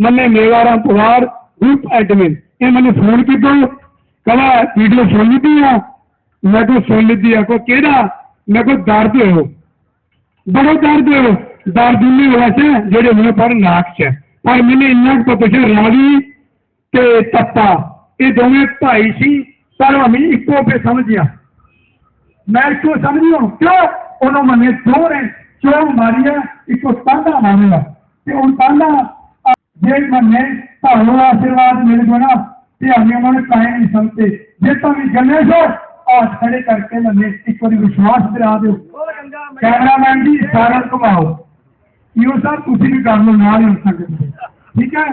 ਮੰਨੇ ਮੇਵਾਰਾ Pawar group admin ਇਹ ਮੈਨੂੰ ਫੋਨ ਕੀਤਾ ਕਹਿੰਦਾ ਵੀਡੀਓ ਸੁਣ ਲਈ ਆ ਮੈਂ ਕੋ ਸੁਣ ਲਈ ਆ ਕੋ ਕਿਹੜਾ ਮੈਂ ਕੋ ਦਰਦ ਹੋ ਬੜਾ ਦਰਦ ਹੋ ਦਰਦ ਨਹੀਂ ਹੋਇਆ ਸੀ ਜਿਹੜੇ ਮੈਨੂੰ ਪਰ ਨਾਕ ਚ ਹੈ। ਪਰ ਮੈਨੂੰ ਇੰਨਾ ਕੁ ਪਤਾ ਸੀ ਰਾਵੀ ਤੇ ਤੱਪਾ ਇਹ ਦੋਵੇਂ ਭਾਈ ਸੀ ਪਰ ਮੈਂ ਇੱਕੋ ਪੇ ਸਮਝਿਆ ਮੈਂ ਇੱਕੋ ਸਮਝੀ ਹੁਣ ਕਿਉਂ ਉਹਨਾਂ ਮਨੇ ਚੋਰ ਹੈ ਚੋਰ ਮਾਰਿਆ ਇੱਕੋ ਤਾਂਡਾ ਮਾਰਿਆ ਤੇ ਉਹ ਤਾਂਡਾ ਜੇ ਮਨੇ ਤੁਹਾਨੂੰ ਆਸ਼ੀਰਵਾਦ ਮਿਲ ਨਾ ਤੇ ਹਮੇ ਮਨ ਕਾਇ ਨਹੀਂ ਸਮਝਤੇ ਜੇ ਤੁਸੀਂ ਜੰਨੇ ਸੋ ਆ ਖੜੇ ਕਰਕੇ ਮਨੇ। ਇੱਕ ਵਾਰੀ ਵਿਸ਼ਵਾਸ ਦਿਲਾ ਦਿਓ। ਕੈਮਰਾਮੈਨ ਜੀ ਸਾਰਾ ਘੁਮਾਓ। ਇਹੋ ਸਭ ਤੁਸੀਂ ਵੀ ਕਰ ਲਓ ਨਾਲ ਹੀ ਸਕਦੇ ਠੀਕ ਹੈ?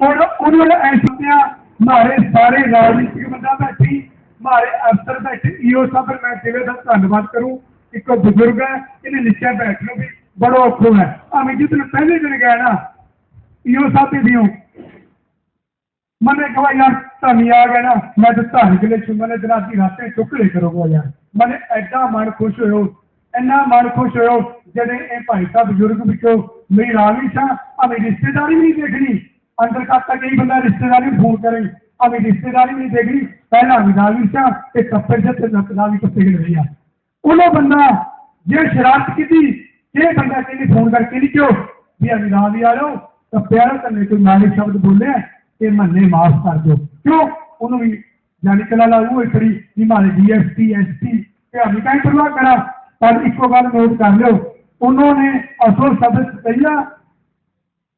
ਔਰ ਉਹਨਾਂ ਨੇ ਐਸਾ ਪਿਆ ਮਾਰੇ ਸਾਰੇ ਰਾਜਨੀਤਿਕ ਬੰਦਾ ਬੈਠੀ ਮਾਰੇ ਅਫਸਰ ਬੈਠੇ ਇਹੋ ਸਭ ਮੈਂ ਜਿਵੇਂ ਦਾ ਧੰਨਵਾਦ ਕਰੂੰ। ਇੱਕ ਬਜ਼ੁਰਗ ਹੈ ਇਹਨੇ ਲਿਖਿਆ ਬੈਠਣਾ ਵੀ ਬੜਾ ਔਖਾ ਹੈ। ਆ ਮੈਂ ਜਿੱਦਨ ਪਹਿਲੇ ਦਿਨ ਗਿਆ ਨਾ ਇਹੋ ਸਭ ਹੀ ਦਿਓ मैंने कहा यार ਧਨੀ ਆ ਗਿਆ ਨਾ ਮੈਂ ਤਾਂ ਧਾਰਮਿਕ ਲਈ ਚੁੰਮਨੇ ਦਿਨਾਂ ਦੀ ਰਾਤੇ ਟੁਕੜੇ ਕਰੋਗਾ ਯਾਰ ਮੈਨੇ ਐਡਾ ਮਨ ਖੁਸ਼ ਹੋਇਓ ਇੰਨਾ ਮਨ ਖੁਸ਼ ਹੋਇਓ ਜਿਹੜੇ ਇਹ ਭਾਈ ਸਾਹਿਬ ਬਜ਼ੁਰਗ ਵਿੱਚੋਂ ਮੇਰੀ ਰਾਵੀ ਸਾਂ ਆ ਮੇਰੀ ਰਿਸ਼ਤੇਦਾਰੀ ਵੀ ਨਹੀਂ ਦੇਖਣੀ ਅੰਦਰ ਕਾਤਾ ਕਈ ਬੰਦਾ ਰਿਸ਼ਤੇਦਾਰੀ ਫੋਨ ਕਰੇ ਆ ਮੇਰੀ ਰਿਸ਼ਤੇਦਾਰੀ ਵੀ ਨਹੀਂ ਦੇਖਣੀ ਪਹਿਲਾਂ ਵੀ ਰਾਵੀ ਸਾਂ ਤੇ ਕੱਪੜੇ ਤੇ ਨੱਤ ਦਾ ਵੀ ਕੱਪੜੇ ਲਈ ਆ ਉਹਨੂੰ ਬੰਦਾ ਜੇ ਸ਼ਰਾਰਤ ਕੀਤੀ ਇਹ ਬੰਦਾ ਕਹਿੰਦੀ ਫੋਨ ਕਰਕੇ ਨਹੀਂ ਕਿਉਂ ਵੀ ਅਮੀ ਰਾਵੀ ਆ ਲਓ ਤਾਂ ਪਿਆਰ ਕਰਨੇ ਕੋਈ ਮਾੜੇ ਸ਼ਬਦ ਬੋਲਿਆ ਇਹ ਮੰਨੇ ਮਾਫ ਕਰ ਦਿਓ ਕਿਉਂ ਉਹਨੂੰ ਵੀ ਜਾਨੀ ਕਲਾ ਲਾਉ ਇਕੜੀ ਵੀ ਮਾਰੇ ਡੀਐਸਪੀ ਐਸਪੀ ਤੇ ਅਮੀ ਕਾਈ ਪਰਵਾਹ ਕਰਾ ਪਰ ਇੱਕੋ ਗੱਲ ਨੋਟ ਕਰ ਲਿਓ ਉਹਨਾਂ ਨੇ ਅਸਲ ਸ਼ਬਦ ਕਹੀਆ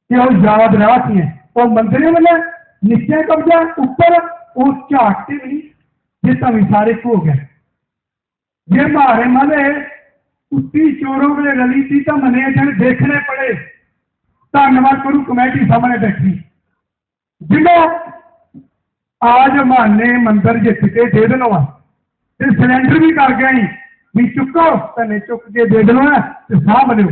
ਕਿ ਉਹ ਯਾਦ ਰੱਖੀ ਹੈ ਉਹ ਮੰਦਰੇ ਵਾਲਾ ਨਿਸ਼ਚੈ ਕਬਜ਼ਾ ਉੱਪਰ ਉਹ ਝਾਕਤੇ ਨਹੀਂ ਜੇ ਤਾਂ ਵੀ ਸਾਰੇ ਹੋ ਗਏ ਜੇ ਮਾਰੇ ਮਲੇ ਉੱਤੀ ਚੋਰੋਂ ਵੇਲੇ ਰਲੀ ਤੀ ਤਾਂ ਮਨੇ ਜਣ ਦੇਖਣੇ ਪੜੇ ਧੰਨਵਾਦ ਕਰੂ ਕਮੇਟੀ ਸਾਹਮਣੇ ਬੈਠੀ ਜਿਹੜਾ ਆਜ ਮਾਨੇ ਮੰਦਰ ਜਿੱਤ ਕੇ ਦੇ ਦੇਣਾ ਤੇ ਸਿਲੰਡਰ ਵੀ ਕਰ ਗਿਆ ਹੀ ਵੀ ਚੁੱਕੋ ਤਨੇ ਚੁੱਕ ਕੇ ਦੇ ਦੇਣਾ ਤੇ ਸਾਂਭ ਲਿਓ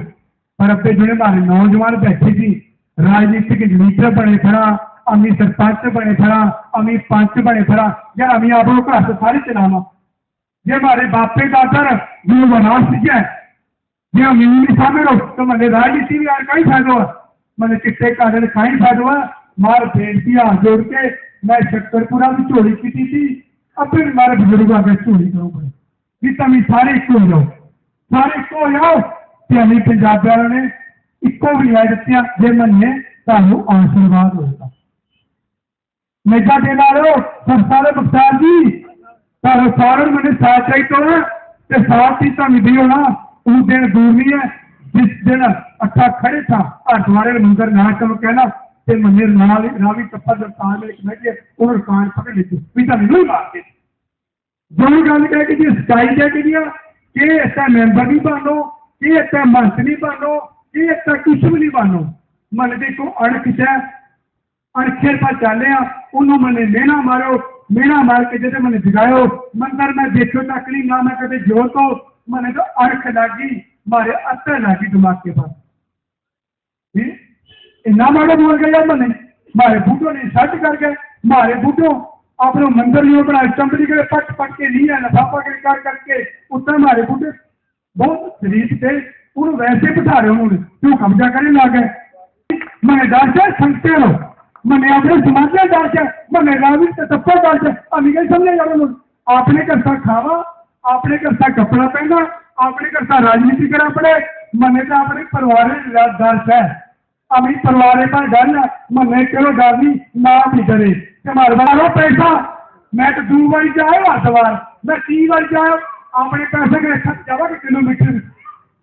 ਪਰ ਅੱਗੇ ਜਿਹੜੇ ਮਾਰੇ ਨੌਜਵਾਨ ਬੈਠੇ ਸੀ ਰਾਜਨੀਤਿਕ ਲੀਡਰ ਬਣੇ ਖੜਾ ਅਮੀ ਸਰਪੰਚ ਬਣੇ ਖੜਾ ਅਮੀ ਪੰਚ ਬਣੇ ਖੜਾ ਯਾਰ ਅਮੀ ਆਪੋ ਘਰ ਤੋਂ ਸਾਰੇ ਚਲਾਵਾ ਜੇ ਮਾਰੇ ਬਾਪੇ ਦਾ ਦਰ ਜੋ ਵਨਾਸ ਹੈ ਜੇ ਅਮੀ ਨਹੀਂ ਸਾਹਮਣੇ ਰੋ ਤਾਂ ਮਨੇ ਰਾਜਨੀਤੀ ਵੀ ਆ ਕਈ ਫਾਇਦਾ ਮਨੇ ਚਿੱਟੇ ਕਾਗਜ਼ ਖਾਈ ਫਾਇਦਾ ਮਾਰ ਬੇਨਤੀ ਆ ਜੋੜ ਕੇ ਮੈਂ ਸ਼ੱਕਰਪੁਰਾ ਦੀ ਝੋਲੀ ਕੀਤੀ ਸੀ ਆਪੇ ਵੀ ਮਾਰੇ ਬਜ਼ੁਰਗਾਂ ਦੇ ਝੋਲੀ ਕਰੂੰਗਾ ਵੀ ਤੁਸੀਂ ਸਾਰੇ ਇੱਕੋ ਹੋ ਜਾਓ ਸਾਰੇ ਇੱਕੋ ਹੋ ਜਾਓ ਤੇ ਅਸੀਂ ਪੰਜਾਬੀਆਂ ਨੇ ਇੱਕੋ ਵੀ ਲੈ ਦਿੱਤੀਆਂ ਜੇ ਮੰਨੇ ਤੁਹਾਨੂੰ ਆਸ਼ੀਰਵਾਦ ਹੋਏਗਾ ਮੇਜਾ ਦੇ ਨਾਲੋ ਸਰਸਾਰੇ ਬਖਤਾਰ ਜੀ ਪਰ ਸਾਰਨ ਮੈਨੂੰ ਸਾਥ ਚਾਹੀਦਾ ਤੇ ਸਾਥ ਹੀ ਤੁਹਾਨੂੰ ਦਿਓ ਨਾ ਉਹ ਦਿਨ ਦੂਰ ਨਹੀਂ ਹੈ ਜਿਸ ਦਿਨ ਅੱਖਾਂ ਖੜੇ ਥਾ ਹਰਦੁਆਰੇ ਮੰਦਰ ਨਾ ਚਲੋ ਕਹਿਣਾ ਤੇ ਮੰਦਰ ਨਾਲ ਰਾਵੀ ਤੱਪਾ ਦਰਤਾਰ ਮੇਰੇ ਇੱਕ ਬੈਠੇ ਉਹ ਰਕਾਨ ਪਕੜ ਲਿੱਤੀ ਵੀ ਤਾਂ ਨਹੀਂ ਮਾਰਦੇ ਜੋ ਗੱਲ ਕਹਿ ਕੇ ਜੀ ਸਟਾਈਲ ਕਹਿ ਕੇ ਦਿਆ ਕਿ ਇੱਥੇ ਮੈਂਬਰ ਨਹੀਂ ਬਣੋ ਕਿ ਇੱਥੇ ਮੰਤਰੀ ਨਹੀਂ ਬਣੋ ਕਿ ਇੱਥੇ ਕੁਛ ਵੀ ਨਹੀਂ ਬਣੋ ਮਨ ਦੇ ਕੋ ਅਣਖ ਹੈ ਅਣਖੇ ਪਾ ਚੱਲਿਆ ਉਹਨੂੰ ਮਨੇ ਮਿਹਣਾ ਮਾਰੋ ਮਿਹਣਾ ਮਾਰ ਕੇ ਜਿਹਦੇ ਮਨੇ ਜਗਾਇਓ ਮੰਦਰ ਮੈਂ ਦੇਖੋ ਤੱਕ ਨਹੀਂ ਨਾ ਮੈਂ ਕਦੇ ਜੋ ਤੋਂ ਮਨੇ ਤਾਂ ਅਣਖ ਲੱਗੀ મારે અત્યારે નાખી માગતી પાસે એના માટે બોલ ગયા મને મારે ફૂટો નહીં સટ કરકે મારે ફૂટો આપણો मारे बूटो પણ मंदिर लियो बना પટ के लिए लफाफा के कार करके, उतना मारे बूटे बहुत रीत से उन वैसे बिठा रहे उन्होंने क्यों कब्जा करने लागे? मैंने दर्शन से संकते रहो मैंने अपने समाज में डर से, मैंने रावित से सबको दर्शन से अभी कहीं समझे जा रहे आपने कैसा खावा, आपने कैसा कपड़ा पहना अपने करता राजनीति कर अपने मने तो अपने परिवार डर है अपनी परिवार पर डर मने चलो डर नहीं ना भी डरे। मारो पैसा। मैं तो दू बार जाए हर बार। मैं तीन बार जाओ अपने पैसे के जावा कि किलोमीटर।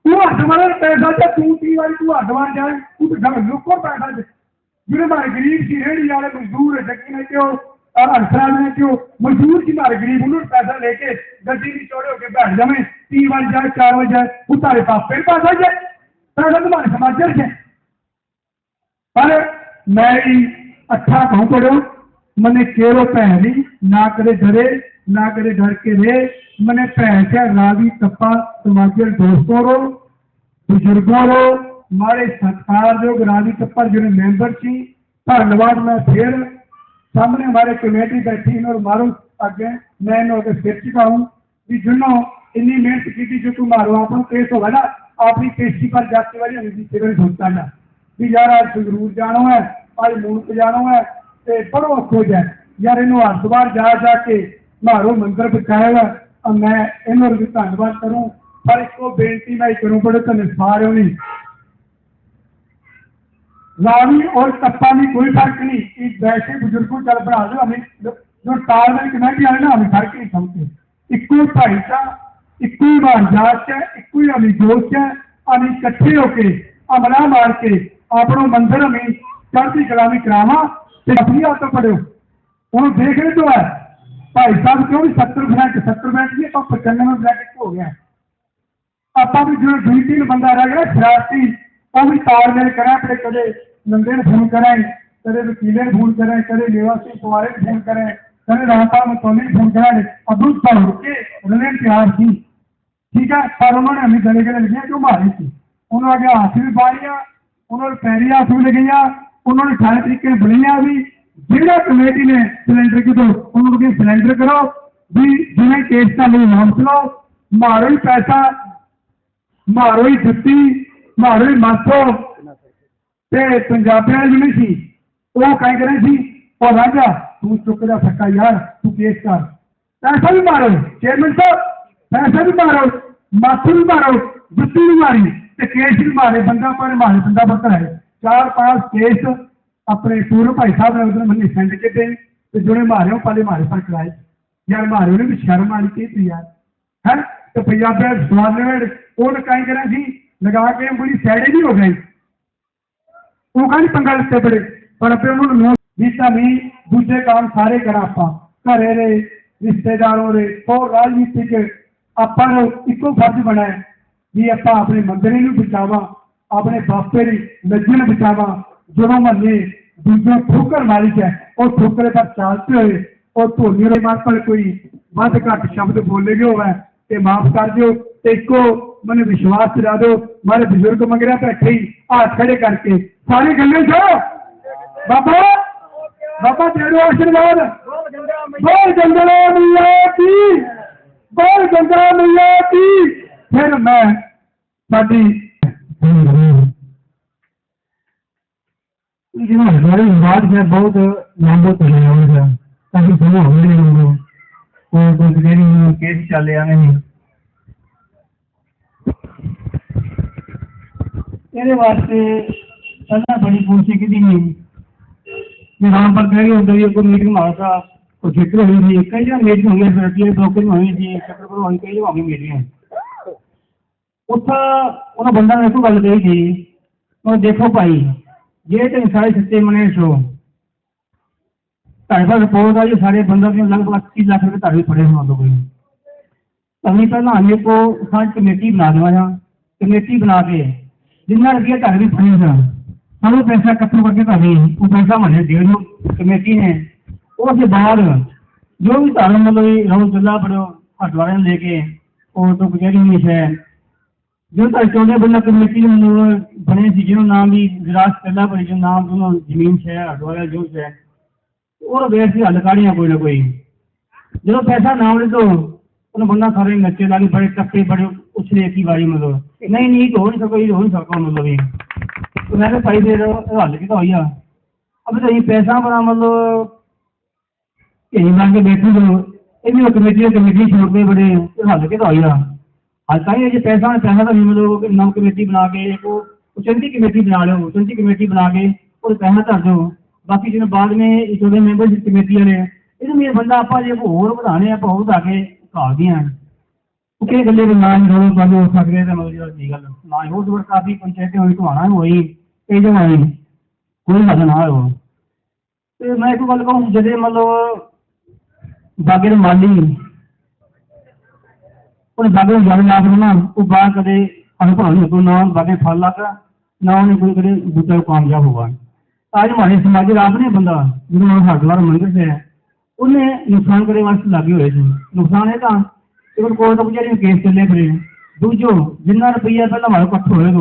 तू हर बार पैसा जा तू तीन बार तू हर बार जाए तू तो डर लुको पैसा दे। जिन्हें मारे गरीब की रेहड़ी वाले मजदूर जगी ने क्यों हर ने क्यों मजदूर की मारे गरीब उन्होंने पैसा लेके गड्डी भी चौड़े होके बैठ जाए तीन बज जाए, चार बज जाए पास पास आ जाए। तुम्हारे समाज जाए पर मैं अच्छा पड़ो तो मैंने केरो पहनी ना करे ना करे के रे। मैंने पहचा रावी समाज दोस्तों रो, बुज़ुर्गों रो। मारे सत्कार जो रावी जो मेंबर थी धनबाद मैं फिर सामने हमारे कमेटी बैठी और मारू अगे मैं इन्होंने फिर चुका हूँ भी इतनी मेहनत की थी जो तुम मारो अपन केस होगा ना अपनी पेशी पर जाते वाली अंग्रेजी तेरे सोचता ना भी यार आज जरूर जानो है आज मूर्ख जानो है ते बड़ो औखो जाए यार इन्हों हर बार जा जाके मारो मंदिर बिठाया हुआ और मैं इन्हों भी धन्यवाद करूं पर इसको बेनती मैं करूं बड़े तो निस्फार हो नहीं रावी और टप्पा में कोई फर्क नहीं एक वैसे बुजुर्गों चल बना दो हमें जो तालमेल कमेटी आए ना हमें फर्क नहीं समझते इक्को भाईचारा का इक्को ही बार जात है इक्को ही हमें जोश है हमें इकट्ठे होके अमला मार के अपनो मंदिर हमें चढ़ती कलामी करावा ते अपनी आप पढ़ो ਹੁਣ ਦੇਖ ਰਹੇ ਜੋ ਹੈ ਭਾਈ ਸਾਹਿਬ ਕਿਉਂ ਵੀ 70 ਫਰੈਂਕ 70 ਫਰੈਂਕ ਨਹੀਂ ਆਪਾਂ 95 ਫਰੈਂਕ ਹੋ ਗਿਆ ਆਪਾਂ ਵੀ ਜਿਹੜਾ ਦੁਈ ਤਿੰਨ ਬੰਦਾ ਰਹਿ ਗਿਆ ਸ਼ਰਾਰਤੀ ਉਹ ਵੀ ਤਾਲਮੇਲ ਕਰਾਂ ਆਪਣੇ ਕਦੇ ਨੰਦੇ ਨੂੰ ਫੋਨ ਕਰਾਂ ਕਦੇ ਵਕੀਲੇ ਨੂੰ ਫੋਨ ਕਰਾਂ ਕਦੇ ਨਿਵਾਸੀ ਪਵਾਰੇ ਨੂੰ ਫੋਨ ਕਰਾਂ ਕਦੇ ਰਾਮਪਾਲ ਮਤੋਲੀ ਨੂੰ ਫੋਨ ਕਰਾਂ ਅਬੂ ਭਰ ਕੇ ਰਲੇ ਪਿਆਰ ਸੀ ठीक है और उन्होंने हमें गले गले लगे जो मारे थी उन्होंने आगे हाथ भी पालिया उन्होंने पैरी हाथ भी लगाइया उन्होंने सारे तरीके बुलाया भी जिला कमेटी ने सिलेंडर की तो उन्होंने सिलेंडर करो भी जिन्हें केस का नहीं नाम सुनाओ मारो ही पैसा मारो ही जुत्ती मारो ही माथो ਤੇ ਪੰਜਾਬੀਆਂ ਜਿਹੜੀ ਸੀ ਉਹ ਕਹਿ ਰਹੇ ਸੀ ਉਹ ਰਾਜਾ ਤੂੰ ਚੁੱਕ ਜਾ ਫੱਕਾ ਯਾਰ ਤੂੰ ਕੇਸ ਕਰ ਐਸਾ ਵੀ ਮਾਰੋ ਚੇਅਰਮੈਨ ਸਾਹਿਬ पैसा भी मारो माथे भी मारो जुटी भी मारी केस भी मारे, बंदा पर मारे, बंदा पत्थर है। चार पाँच केस अपने टूर भाई साहब ने उधर मैंने सेंड के थे तो जो मारे हो पहले मारे पर कराए। यार मारे, उन्हें भी शर्म आनी चाहिए थी तो यार। है? तो पंजाब सवाल वो लकाई करा जी? लगा के बड़ी सैडे भी हो गए। वो कहीं पंगा लिते बड़े? पर अपने उन्होंने जिसका भी तो दूसरे काम सारे करा घरे रहे रिश्तेदारों रहे और राजनीति के ਆਪਾਂ ਨੂੰ ਇੱਕੋ ਫਰਜ਼ ਬਣਾਇਆ ਵੀ ਆਪਾਂ ਆਪਣੇ ਮੰਦਰੇ ਨੂੰ ਬਚਾਵਾ ਆਪਣੇ ਬਾਪੇ ਦੀ ਲੱਜਣ ਬਚਾਵਾ ਜਦੋਂ ਮੰਨੇ ਦੂਜੇ ਠੋਕਰ ਮਾਲਿਕ ਹੈ ਉਹ ਠੋਕਰੇ ਪਰ ਚਾਲਤੇ ਹੋਏ ਉਹ ਧੋਨੀ ਦੇ ਮਾਰ ਪਰ ਕੋਈ ਵੱਧ ਘੱਟ ਸ਼ਬਦ ਬੋਲੇ ਗਏ ਹੋਵੇ ਤੇ ਮਾਫ ਕਰ ਦਿਓ ਤੇ ਇੱਕੋ ਮੈਨੂੰ ਵਿਸ਼ਵਾਸ ਦਿਲਾ ਦਿਓ ਮਾਰੇ ਬਜ਼ੁਰਗ ਮੰਗਰਿਆ ਬੈਠੇ ਹੀ ਹੱਥ ਖੜੇ ਕਰਕੇ ਸਾਰੀ ਗੱਲਾਂ ਛੋ ਬਾਬਾ ਬਾਬਾ ਦੇ ਦਿਓ ਆਸ਼ੀਰਵਾਦ ਬੋਲ ਗੰਗਾ ਮਈਆ ਕੀ कोई गंगा नहीं आती। फिर मैं साड़ी लेकिन हमारे में बहुत कुछ केस चले नहीं। तेरे वास्ते सजा बड़ी पूछी की नहीं मैं राम पर कह रही हूँ तो ये कुछ मीटिंग मारता क्षेत्र होई एकई या मेरी होई सरटीए ब्रोकन हमें जी क्षेत्रफल होई कई होई मेरी है उठ उन बंदा ने तो गल कही थी और देखो भाई, ये तो सारे सत्ते मने छो તારે પાસે પહોંચતા જો સાડે પંદર થી લગભગ અસ્સી લાખ રૂપિયા તારવી પડે નહોતો કોઈ તમે પહેલા અમે કો સાંજ કમેટી બના દેવા कमेटी बना के जिन्ना रुपया घर भी फंसा हम पैसा इकट्ठा करके घर वो पैसा मैंने डेढ़ कमेटी ने। ਉਸ ਦੇ ਬਾਅਦ ਜੋ ਵੀ ਧਰਮ ਮਤਲਬ ਰੋਜ਼ ਚੱਲਾ ਪੜੋ ਹਟਵਾਰੇ ਲੈ ਕੇ, ਉਹ ਤੋਂ ਗੁਜਰੀ ਨਹੀਂ ਹੈ। ਜੋ ਤਾਂ ਚੋਣੇ ਬੰਨਾ ਕਮੇਟੀ ਨੂੰ ਬਣੇ ਸੀ, ਜਿਹਨੂੰ ਨਾਮ ਵੀ ਵਿਰਾਸਤ ਚੱਲਾ ਪੜੀ ਜੋ ਨਾਮ ਤੋਂ ਜ਼ਮੀਨ ਹੈ ਹਟਵਾਰਾ ਜੋ ਹੈ, ਉਹ ਵੇਸ ਦੀ ਹੱਲ ਕੋਈ ਨਾ ਕੋਈ। ਜਦੋਂ ਪੈਸਾ ਨਾ ਹੋਵੇ ਤੋਂ ਉਹਨੂੰ ਬੰਦਾ ਸਾਰੇ ਨੱਚੇ ਲਾਣੀ ਬੜੇ ਟੱਪੇ ਬੜੇ ਉਛਲੇ ਕੀ ਵਾਰੀ ਮਤਲਬ। ਨਹੀਂ ਨਹੀਂ, ਹੋ ਨਹੀਂ ਸਕੋ ਹੋ ਨਹੀਂ ਸਕੋ ਮਤਲਬ ਇਹ ਮੈਂ ਕਿਹਾ ਭਾਈ ਦੇ ਹੱਲ ਕਿਤਾ ਹੋਈ ਆ ਅਬ ਤਾਂ ਇਹ ਪੈਸਾ ਬਣਾ ਮਤਲਬ ਢੇਰੀ ਬਣ ਕੇ ਬੈਠੇ ਜੋ ਇਹ ਵੀ ਉਹ ਕਮੇਟੀਆਂ ਕਮੇਟੀ ਛੋੜਦੇ ਬੜੇ ਹੱਲ ਕੇ ਹੋਈ ਆ। ਅੱਜ ਤਾਂ ਇਹ ਜੇ ਪੈਸਾ ਪੈਸਾ ਤਾਂ ਨਹੀਂ ਲੋਕ ਨਵ ਕਮੇਟੀ ਬਣਾ ਕੇ ਇੱਕ ਉਹ ਚੰਗੀ ਕਮੇਟੀ ਬਣਾ ਲਿਓ ਚੰਗੀ ਕਮੇਟੀ ਬਣਾ ਕੇ ਉਹ ਪੈਸਾ ਧਰ ਦਿਓ। ਬਾਕੀ ਜਿਹਨੇ ਬਾਅਦ ਨੇ ਜਿਹੜੇ ਮੈਂਬਰ ਕਮੇਟੀਆਂ ਨੇ ਇਹਨੂੰ ਮੇਰਾ ਬੰਦਾ ਆਪਾਂ ਜੇ ਹੋਰ ਵਧਾਣੇ ਆਪਾਂ ਹੋਰ ਵਧਾ ਕੇ ਘਾਲਦੀਆਂ ਉਹ ਕਿਹੜੇ ਗੱਲੇ ਦੇ ਨਾਂ ਜੋੜੋ ਬੰਦ ਹੋ ਸਕਦੇ ਤਾਂ ਮਤਲਬ ਦੀ ਗੱਲ ਨਾ ਹੋਰ ਜ਼ਬਰ ਕਾਫੀ ਪੰਚਾਇਤ ਹੋਈ ਤੁਹਾਣਾ ਹੋਈ, ਇਹ ਜਮਾਈ ਕੋਈ ਹੱਲ ਨਾ ਹੋਇਆ ਤੇ ਮੈਂ ਇੱਕ ਗੱਲ ਕਹੂੰ, ਜਦੇ ਮਤਲਬ ਬਾਗੇ ਦੇ ਮਾਲੀ ਉਹਨੇ ਬਾਗੇ ਨੂੰ ਜਦ ਲਾ ਦੇਣਾ ਉਹ ਬਾਹਰ ਕਦੇ ਅਨੁਭਵ ਨਹੀਂ ਕੋਈ ਨਾ ਬਾਗੇ ਫਲ ਲੱਗਾ ਨਾ ਉਹਨੇ ਕੋਈ ਕਦੇ ਬੂਟਾ ਕਾਮਯਾਬ ਹੋਗਾ ਅੱਜ ਹਮਾਰੇ ਸਮਾਜ ਦਾ ਆਪਣੇ ਬੰਦਾ ਜਿਹਨੂੰ ਹਰਦਵਾਰ ਮੰਦਿਰ ਸੇ ਹੈ ਉਹਨੇ ਨੁਕਸਾਨ ਕਰੇ ਵਾਸਤੇ ਲੱਗੇ ਹੋਏ ਸੀ ਨੁਕਸਾਨ ਇਹ ਤਾਂ ਇੱਕ ਕੋਰਟ ਤੋਂ ਜਿਹੜੀ ਕੇਸ ਚੱਲੇ ਫਿਰੇ ਦੂਜੋ ਜਿੰਨਾ ਰੁਪਈਆ ਪਹਿਲਾਂ ਮਾਰੋ ਇਕੱਠ ਹੋਏਗਾ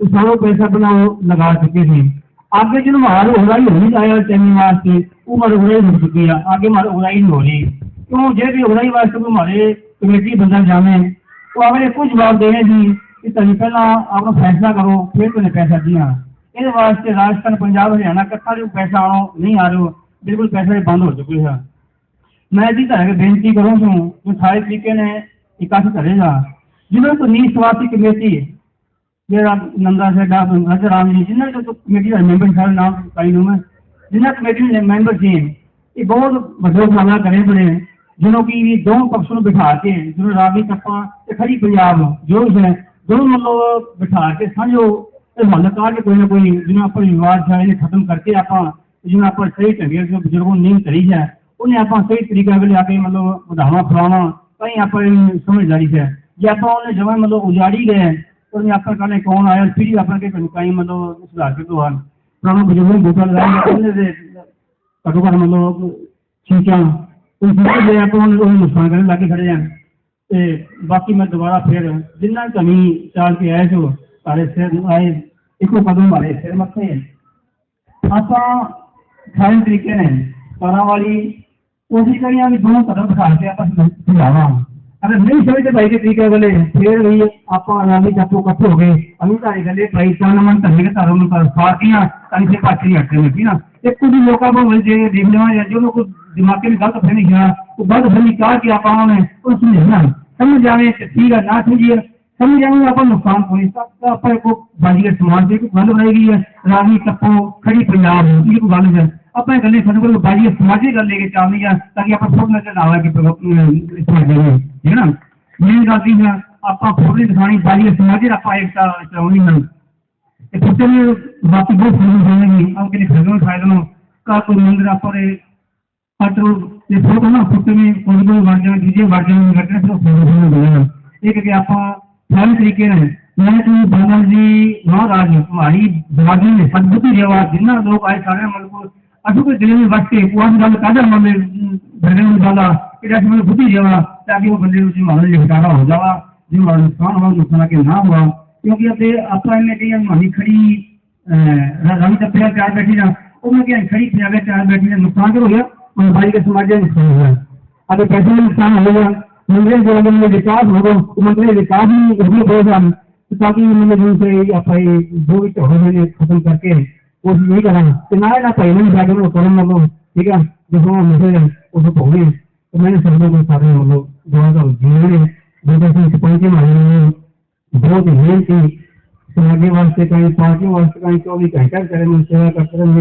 ਉਹ ਸਾਰਾ ਪੈਸਾ ਬਣਾਓ ਲਗਾ ਚੁੱਕੇ ਸੀ ਅੱਗੇ ਜਿਹਨੂੰ ਮਾਰ ਹੋ ਰਹੀ ਹੋਣੀ ਆਇਆ ਟੈਮੀ ਵਾਸਤੇ ਉਹ ਮਾਰ ਹੋ ਰਹੀ ਹੋ ਚੁੱਕੀ ਆ ਅੱਗੇ ਮਾਰ ਹੋ ਰਹੀ ਨਹੀਂ ਹੋ ਰਹੀ ਕਿਉਂ ਜੇ ਵੀ ਹੋ ਰਹੀ ਵਾਸਤੇ ਕੋਈ ਮਾਰੇ ਕਮੇਟੀ ਬੰਦਾ ਜਾਵੇ ਉਹ ਅਗਲੇ ਕੁਝ ਜਵਾਬ ਦੇਣੇ ਸੀ ਕਿ ਤੁਸੀਂ ਪਹਿਲਾਂ ਆਪਣਾ ਫੈਸਲਾ ਕਰੋ ਫਿਰ ਤੁਹਾਨੂੰ ਪੈਸਾ ਦਿਆਂ ਇਹਦੇ ਵਾਸਤੇ ਰਾਜਸਥਾਨ ਪੰਜਾਬ ਹਰਿਆਣਾ ਇਕੱਠਾ ਜੋ ਪੈਸਾ ਆਉਣਾ ਨਹੀਂ ਆ ਰਿਹਾ ਬਿਲਕੁਲ ਪੈਸੇ ਬੰਦ ਹੋ ਚੁੱਕੇ ਹਨ ਮੈਂ ਜੀ ਤਾਂ ਬੇਨਤੀ ਕਰੂੰ છું ਕਿ ਸਾਰੇ ਤਰੀਕੇ ਨੇ ਇਕੱਠ ਕਰੇਗਾ ਜਿਨ੍ਹਾਂ ਤੋਂ ये नंदा से राजर राम जी, जिन्हें तो कमेटी का मैंबर सारा नाम पाई हूँ मैं, जिन्हें कमेटी के मैंबर जी हैं, ये बहुत बड़े सामना करे पड़े हैं, जिन्हों की ये दोनों पक्षों में बिठाते हैं जिन्होंने रामी कप्पा खड़ी पंजाब जोश है, दोनों मतलब बिठा के समझो हल्लकार के कोई ना कोई, जिन्हें आप विवाद है इन्हें खत्म करके आप, जिन्हें आप सही ढंगे जो बुज़ुर्गों ने नींद करी है, उन्हें आप सही तरीके अगले आके मतलब उदाहरण फराना कहीं आप समझदारी से, जो आप उन्हें जमा मतलब उजाड़ी गए उन्हें यहाँ पर कहने कौन आया फिर ही अपन के कहीं मतलब सुधार के दौरान पुराना बुजुर्गों ने बूटा लगाया घटो घट मतलब ਠੀਕ ਆ ਉਹ ਫਿਰ ਜੇ ਆਪਾਂ ਉਹਨੂੰ ਉਹ ਨੁਕਸਾਨ ਕਰਨ ਲੱਗ ਖੜੇ ਆਂ, ਤੇ ਬਾਕੀ ਮੈਂ ਦੁਬਾਰਾ ਫਿਰ ਜਿੰਨਾ ਕਮੀ ਚਾਲ ਕੇ ਆਏ ਜੋ ਸਾਰੇ ਸਿਰ ਆਏ, ਇੱਕੋ ਕਦਮ ਮਾਰੇ ਸਿਰ ਮੱਥੇ ਆਪਾਂ ਸਾਰੇ ਤਰੀਕੇ ਨੇ ਸਾਰਾ ਵਾਲੀ ਕੋਸ਼ਿਸ਼ ਕਰੀਆਂ ਵੀ ਦੋਨੋਂ ਕਦਮ ਬਿਠਾ ਕੇ ਆਪਾਂ ਸੁਝਾਵਾਂ अगर नहीं समझते भाई के तरीके फिर भी आप आगामी जातों कट्ठे हो गए। अनुसारी तो गले भाई तो प्रयत्न मन तो तभी के तारों में स्वार्थियाँ तन से पाचरी हटते में ना? एक कुछ लोग आप बोल जे देखने वाले जो लोग दिमाग में गलत फहमी किया तो गलत फहमी क्या कि आप ने तो समझना समझ जावे ठीक है, ना समझिए। समझ जावे आप नुकसान होए सब आप को बाजी के समाज में गल रह गई है रागी टप्पो खड़ी पंजाब, ये को गल है। अपने गले सब कोई बाजी समाजी कर लेके चाहनी है ताकि आप सब नज़र ना आवे कि है ना मेन गल दी है आप फ़ोटो दिखानी बाजी समाजी आप चाहनी है इस फ़ोटो बाकी बहुत फ़िल्म होंगी आप के फ़िल्म फ़ायदा नो का कोई मंदिर आप ये फ़ोटो ना फ़ोटो तो फ़ोटो होने बने एक के आप सारे तरीके मैं तो बाबा जी महाराज हमारी बाजी ने सदबुद्धि रिवाज जितना लोग आए सारे मुल्क अटूक तो ज़िले में वटते उहा ॻाल्हि काॾे मामले भरण निकाला एॾा समय बुद्धि जावा, ताकि वो बंदे उसी मामले से हटारा हो जावा। जो स्थान हो जो सुना के नाम हुआ। क्योंकि अब अपना इनमें कहीं हम हमी खड़ी रानी तब प्यार चार बैठी ना वो मैं कहीं खड़ी प्यार के चार बैठी ना, नुकसान तो हो गया, और भाई के समाज नुकसान हो गया। अगर पैसे में नुकसान हो गया, मंदिर जो अगर तो में विकास होगा तो मंदिर विकास ही में बोल रहा जाए ताकि मतलब जो से अपने जो हो खत्म करके कोशिश यही करा कि ना ना पहले में जाकर वो करो मतलब ठीक है जो हम मुझे उसको पहुँचे तो मैंने समझा कि सारे मतलब जो है जीवन में जो कि पहुँचे मारे बहुत ही मेहनती समाज वास्ते कहीं पार्टी वास्ते कहीं चौबीस घंटा करें सेवा करते रहे